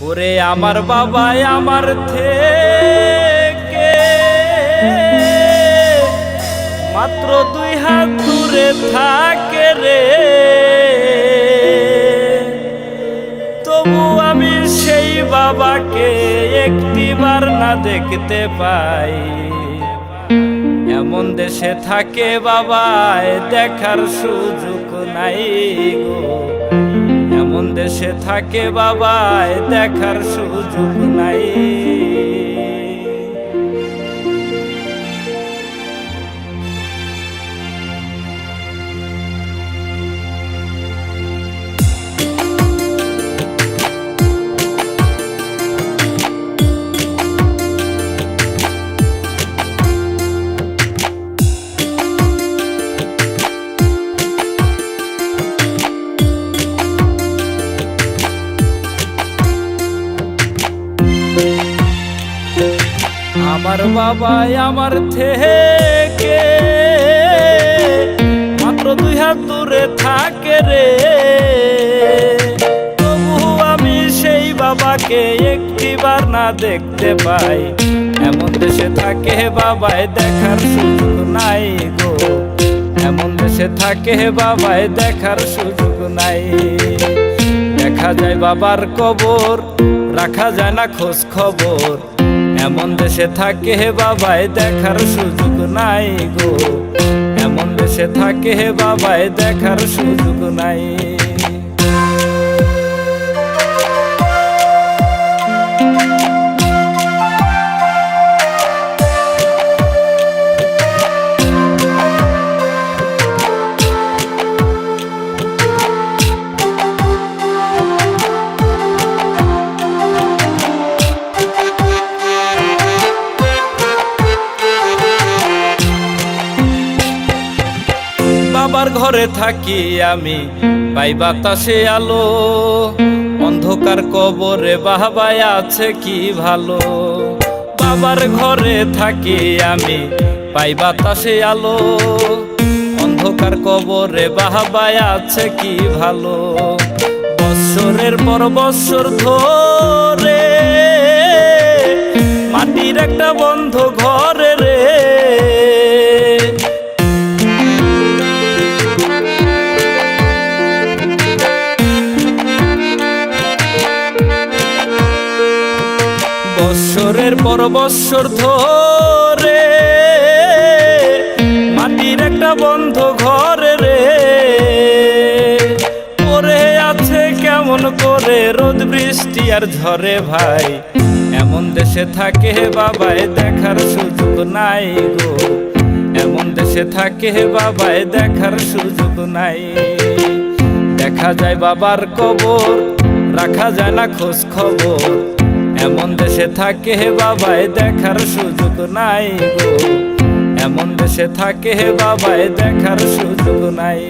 ওরে আমার বাবাই আমার থেকে। মাত্র দুই হাত দূরে থাকে রে। তবু আমি সেই বাবাকে একটিবার না দেখতে পাই। এমন দেশে থাকে বাবায় দেখার সুযোগ নাই গো। দেশে থাকে বাবায় দেখার সুযোগ নাই। বাবাই আমার থেকে। মাত্র দুই হাত দূরে থাকে রে। তবু আমি সেই বাবাকে একটিবার না দেখতে পাই। এমন দেশে থাকে বাবাই দেখার সুযোগ নাই গো। এমন দেশে থাকে বাবাই দেখার সুযোগ নাই। দেখা যায় বাবার কবর, রাখা যায় না খোঁজ খবর। এমন দেশে থাকে হে বাবাই, দেখার সুযোগ নাই গো। এমন দেশে থাকে হে বাবাই, দেখার সুযোগ নাই। ঘরে থাকি আমি, পাই বাতাসে আলো। অন্ধকার কবরে বাহবাই আছে কি ভালো? বাবার ঘরে থাকি আমি, পাই বাতাসে আলো। অন্ধকার কবরে বাহবাই আছে কি ভালো? বৎসরের পর বৎসর ধরে মাটির একটা বন্ধ ঘরে রে বৎসরের পর ধরে, মাটির একটা বন্ধ ঘরে রে। পরে আছে কেমন করে রোদ, বৃষ্টি আর ঝরে ভাই। এমন দেশে থাকে বাবায় দেখার সুযোগ নাই গো। এমন দেশে থাকে বাবায় দেখার সুযোগ নাই। দেখা যায় বাবার কবর, রাখা যায় না খোঁজ খবর। এমন দেশে থাকে হে বাবাই, দেখার সুযোগ নাই এমন দেশে থাকে হে বাবাই, দেখার সুযোগ নাই।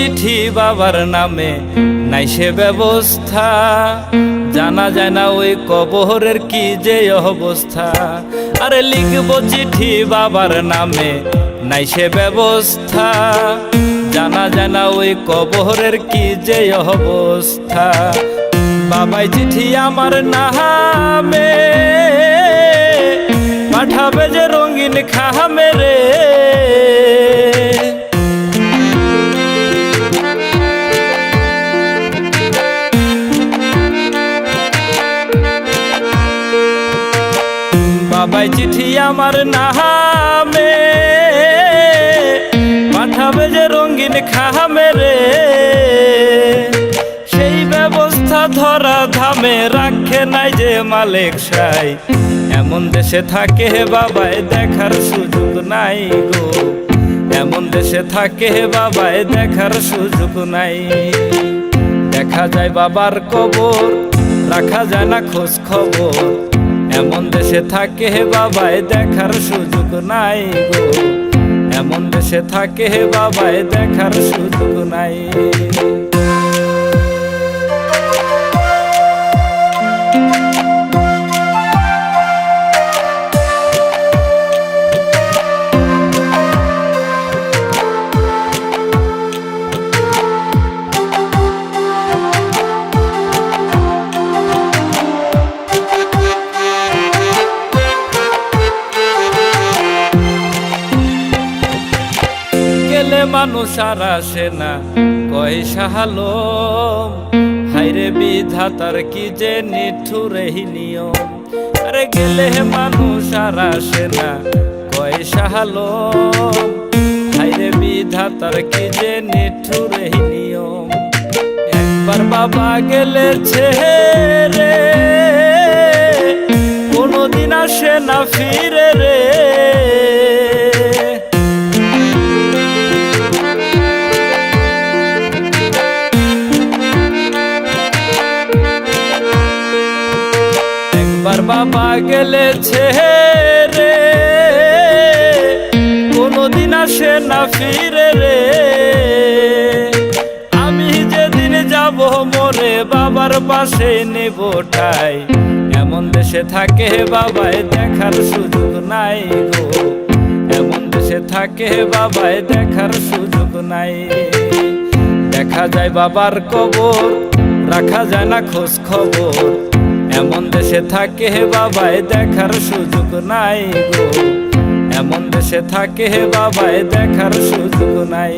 চিঠি বাবার নামে নাই সে ব্যবস্থা। জানা যায় না ওই কবরের কি যে অবস্থা। আরে লিখব চিঠি বাবার নামে নাই সে ব্যবস্থা। জানা যায় না ওই কবরের কি যে অবস্থা। বাবাই চিঠি আমার নামে, পাঠাবে যে রঙিন খামে রে। বাবাই চিঠি আমার নামে। পাঠাবে যে রঙিন খামে রে। সেই ব্যবস্থা ধরা ধামে রাখে নাই যে মালিক সাই। এমন দেশে থাকে হে বাবাই, দেখার সুযোগ নাই গো। এমন দেশে থাকে হে বাবাই, দেখার সুযোগ নাই। দেখা যায় বাবার কবর, রাখা যায় না খোঁজ খবর। এমন দেশে থাকে হে বাবায় দেখার সুযোগ নাই গো। এমন দেশে থাকে হে বাবায় দেখার সুযোগ নাই। মানুষ আর আসে না। কয় সাহালো হাইরে বিধাতার কি যে নিঠুরে নিয়ম। আরে গেলে মানুষ আর আসে না। কয় সাহালো হাইরে বিধাতার কি যে নিঠুরে নিয়ম। একবার বাবা গেলে ছেড়ে, কোনোদিন আসে না ফিরে। রে একবার বাবা গেলে ছেড়ে কোনোদিন আসে না ফিরে রে। আমি যেদিন যাব মোরে বাবার পাশে নেব ঠাই এমন দেশে থাকে বাবায় দেখার সুযোগ নাই গো। এমন দেশে থাকে বাবায় দেখার সুযোগ নাই। দেখা যায় বাবার কবর, রাখা যায় না খোঁজ খবর। এমন দেশে থাকে হে বাবায় দেখার সুযোগ নাই গো। এমন দেশে থাকে হে বাবায় দেখার সুযোগ নাই।